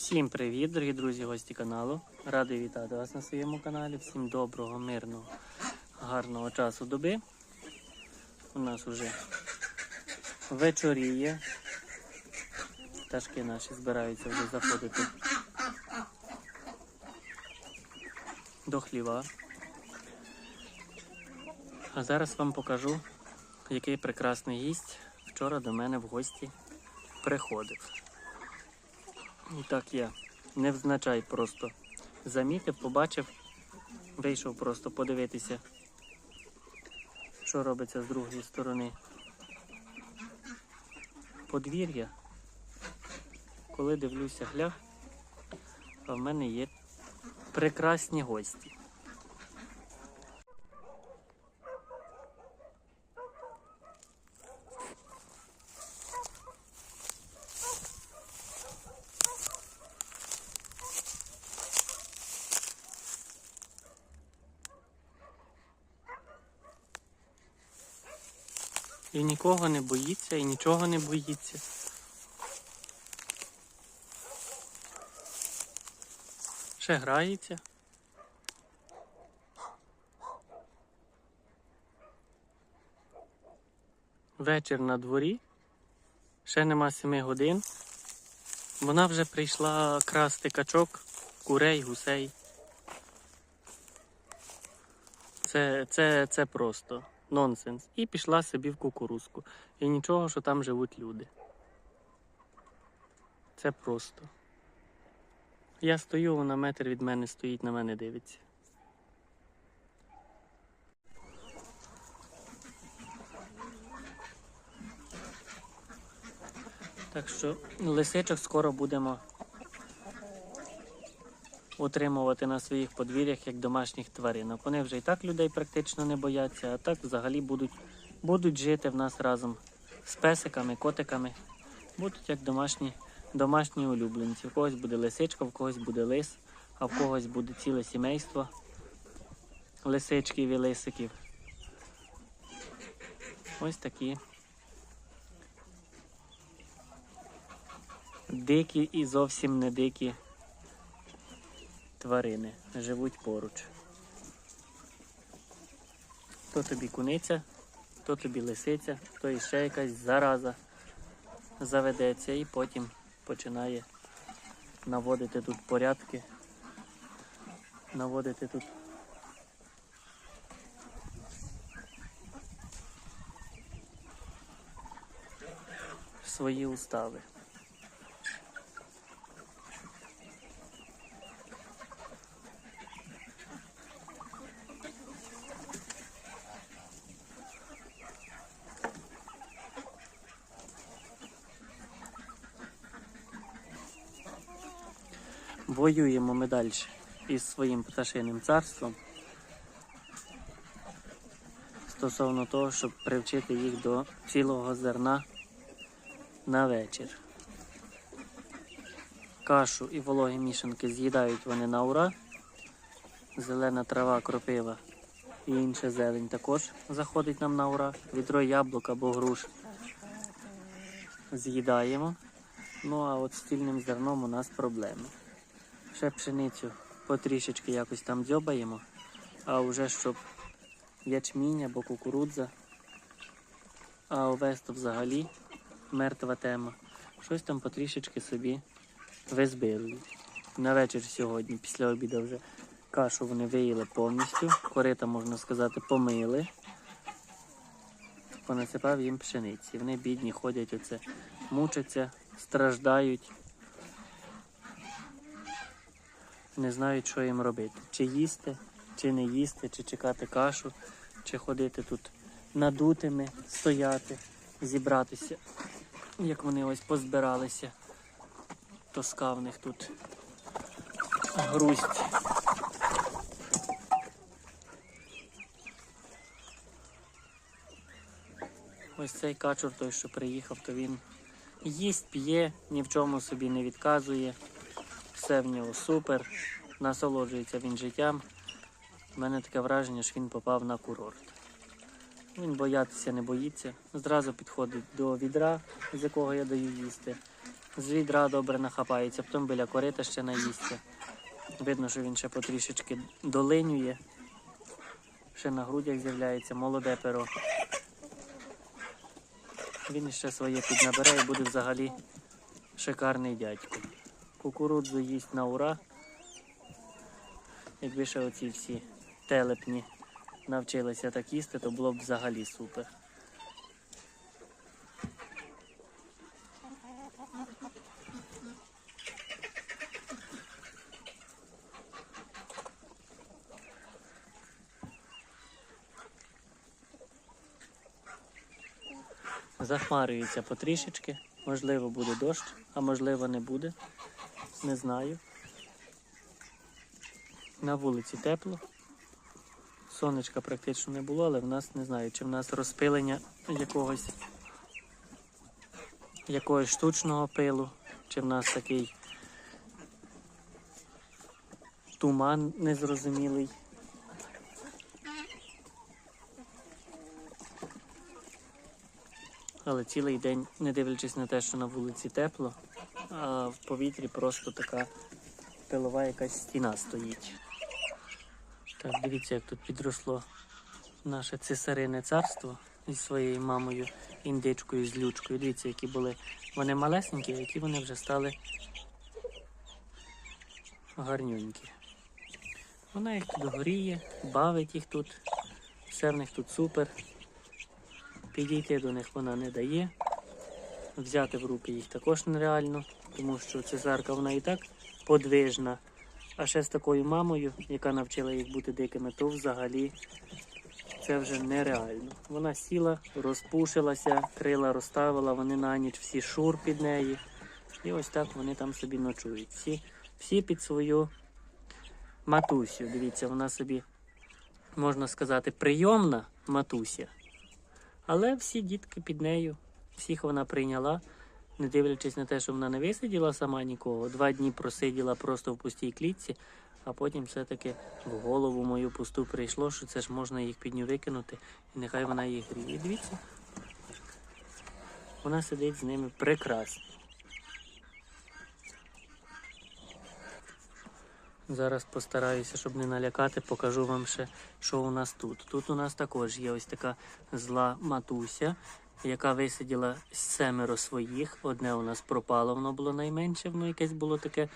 Всім привіт, дорогі друзі, гості каналу. Радий вітати вас на своєму каналі. Всім доброго, мирного, гарного часу доби. У нас уже вечоріє. Пташки наші збираються вже заходити до хліва. А зараз вам покажу, який прекрасний гість вчора до мене в гості приходив. І так я невзначай просто замітив, побачив, вийшов просто подивитися, що робиться з другої сторони подвір'я. Коли дивлюся гля, а в мене є прекрасні гості. І нікого не боїться, і нічого не боїться. Ще грається. Вечір на дворі. Ще нема семи годин. Вона вже прийшла красти качок, курей, гусей. Це, це, це просто нонсенс. І пішла собі в кукурузку. І нічого, що там живуть люди. Це просто. Я стою, вона метр від мене стоїть, на мене дивиться. Так що лисичок скоро будемо утримувати на своїх подвір'ях як домашніх тваринок. Вони вже і так людей практично не бояться, а так взагалі будуть, будуть жити в нас разом з песиками, котиками. Будуть як домашні, домашні улюбленці. У когось буде лисичка, в когось буде лис, а в когось буде ціле сімейство лисичків і лисиків. Ось такі дикі і зовсім не дикі тварини живуть поруч. То тобі куниця, то тобі лисиця, то іще якась зараза заведеться і потім починає наводити тут порядки, наводити тут свої устави. Воюємо ми далі із своїм пташиним царством стосовно того, щоб привчити їх до цілого зерна на вечір. Кашу і вологі мішанки з'їдають вони на ура. Зелена трава, кропива і інша зелень також заходить нам на ура. Відро яблук або груш з'їдаємо. Ну а от з цільним зерном у нас проблеми. Ще пшеницю потрішечки якось там дзьобаємо, а вже щоб ячмінь або кукурудза, а овес то взагалі мертва тема. Щось там потрішечки собі визбирують. На вечір сьогодні, після обіду вже кашу вони виїли повністю, корита, можна сказати, помили. Понасипав їм пшениці. Вони бідні ходять, оце, мучаться, страждають. Не знають, що їм робити. Чи їсти, чи не їсти, чи чекати кашу, чи ходити тут надутими, стояти, зібратися, як вони ось позбиралися. Тоска в них тут грусть. Ось цей качур той, що приїхав, то він їсть, п'є, ні в чому собі не відказує. Все в нього супер, насолоджується він життям. У мене таке враження, що він попав на курорт. Він боятися не боїться. Зразу підходить до відра, з якого я даю їсти. З відра добре нахапається, потім біля корита ще наїсться. Видно, що він ще потрішечки долинює. Ще на грудях з'являється молоде перо. Він ще своє піднабере і буде взагалі шикарний дядько. Кукурудзу їсть на ура. Якби ще оці всі телепні навчилися так їсти, то було б взагалі супер. Захмарюється потрішечки. Можливо, буде дощ, а можливо не буде. Не знаю. На вулиці тепло. Сонечка практично не було, але в нас не знаю, чи в нас розпилення якогось якогось штучного пилу, чи в нас такий туман незрозумілий. Але цілий день, не дивлячись на те, що на вулиці тепло, а в повітрі просто така пилова якась стіна стоїть. Так, дивіться, як тут підросло наше цесарине царство зі своєю мамою, індичкою, з лючкою. Дивіться, які були вони малесенькі, які вони вже стали гарнюнькі. Вона їх тут горіє, бавить їх тут, все в них тут супер. Підійти до них вона не дає. Взяти в руки їх також нереально, тому що цесарка вона і так подвижна. А ще з такою мамою, яка навчила їх бути дикими, то взагалі це вже нереально. Вона сіла, розпушилася, крила розставила, вони на ніч всі шур під неї. І ось так вони там собі ночують. Всі, всі під свою матусю. Дивіться, вона собі, можна сказати, прийомна матуся. Але всі дітки під нею, всіх вона прийняла, не дивлячись на те, що вона не висиділа сама нікого. Два дні просиділа просто в пустій клітці, а потім все-таки в голову мою пусту прийшло, що це ж можна їх під ню викинути, і нехай вона їх гріє. І дивіться, вона сидить з ними прекрасно. Зараз постараюся, щоб не налякати, покажу вам ще, що у нас тут. Тут у нас також є ось така зла матуся, яка висиділа семеро своїх. Одне у нас пропало, воно було найменше, воно якесь було таке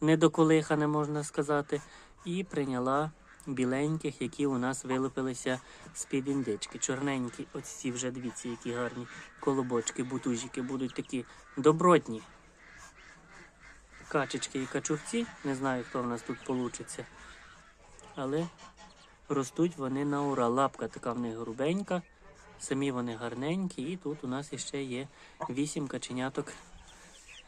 недоколихане, можна сказати. І прийняла біленьких, які у нас вилупилися з-під індички. Чорненькі, ось ці вже дивіться, які гарні колобочки, бутужики будуть такі добротні качечки і качурці. Не знаю, хто в нас тут получиться. Але ростуть вони на ура. Лапка така в них грубенька, самі вони гарненькі, і тут у нас іще є вісім каченяток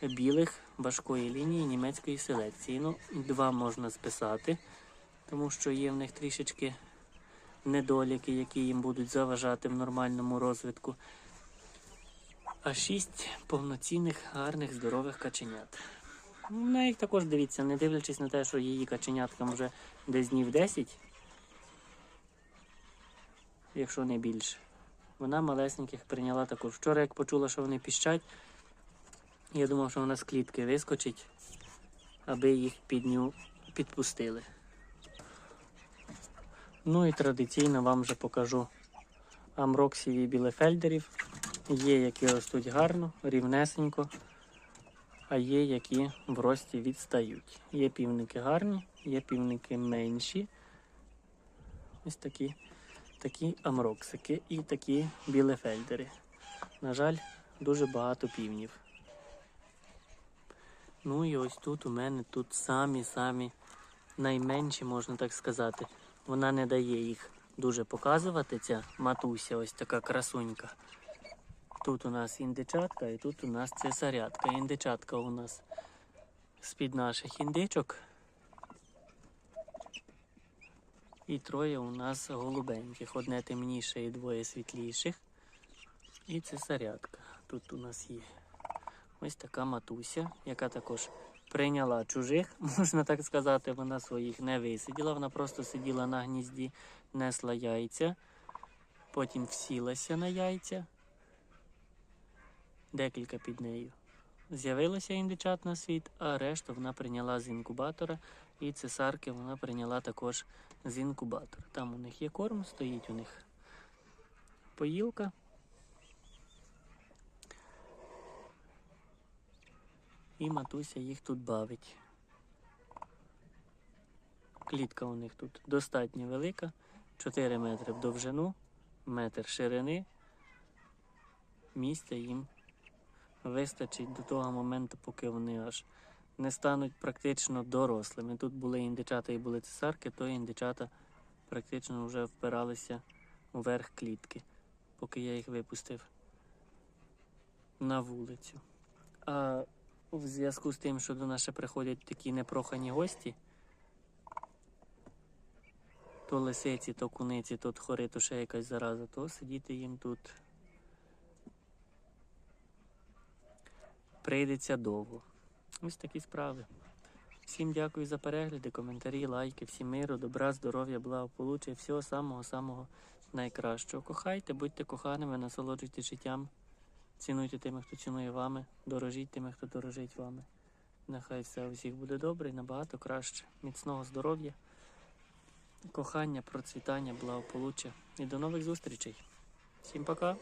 білих важкої лінії німецької селекції. Ну, два можна списати, тому що є в них трішечки недоліки, які їм будуть заважати в нормальному розвитку. А шість повноцінних, гарних, здорових каченят. Ну, На їх також дивіться, не дивлячись на те, що її каченяткам вже десь днів 10, якщо не більше. Вона малесеньких прийняла також. Вчора, як почула, що вони піщать, я думав, що вона з клітки вискочить, аби їх під ню підпустили. Ну і традиційно вам вже покажу амроксів і білефельдерів. Є, які ростуть гарно, рівнесенько а є які в рості відстають. Є півники гарні, є півники менші. Ось такі такі амроксики і такі білефельдери. На жаль, дуже багато півнів. Ну і ось тут у мене тут самі-самі найменші, можна так сказати. Вона не дає їх дуже показувати, ця матуся, ось така красунька. Тут у нас індичатка і тут у нас цесарятка. Індичатка у нас з-під наших індичок. І троє у нас голубеньких. Одне темніше і двоє світліших. І це цесарятка. Тут у нас є ось така матуся, яка також прийняла чужих, можна так сказати. Вона своїх не висиділа. Вона просто сиділа на гнізді, несла яйця, потім всілася на яйця декілька під нею. З'явилося індичат на світ, а решту вона прийняла з інкубатора. І цесарки вона прийняла також з інкубатора. Там у них є корм, стоїть у них поїлка. І матуся їх тут бавить. Клітка у них тут достатньо велика, 4 метри в довжину, метр ширини. Місця їм вистачить до того моменту, поки вони аж не стануть практично дорослими. Тут були індичата і були цесарки, то індичата практично вже впиралися у верх клітки, поки я їх випустив на вулицю. А в зв'язку з тим, що до нас ще приходять такі непрохані гості, то лисиці, то куниці, то тхори, то ще якась зараза, то сидіти їм тут прийдеться довго. Ось такі справи. Всім дякую за перегляди, коментарі, лайки, всім миру, добра, здоров'я, благополуччя, всього самого-самого найкращого. Кохайте, будьте коханими, насолоджуйтесь життям, цінуйте тими, хто цінує вами, дорожіть тими, хто дорожить вами. Нехай все у всіх буде добре і набагато краще. Міцного здоров'я, кохання, процвітання, благополуччя. І до нових зустрічей. Всім пока!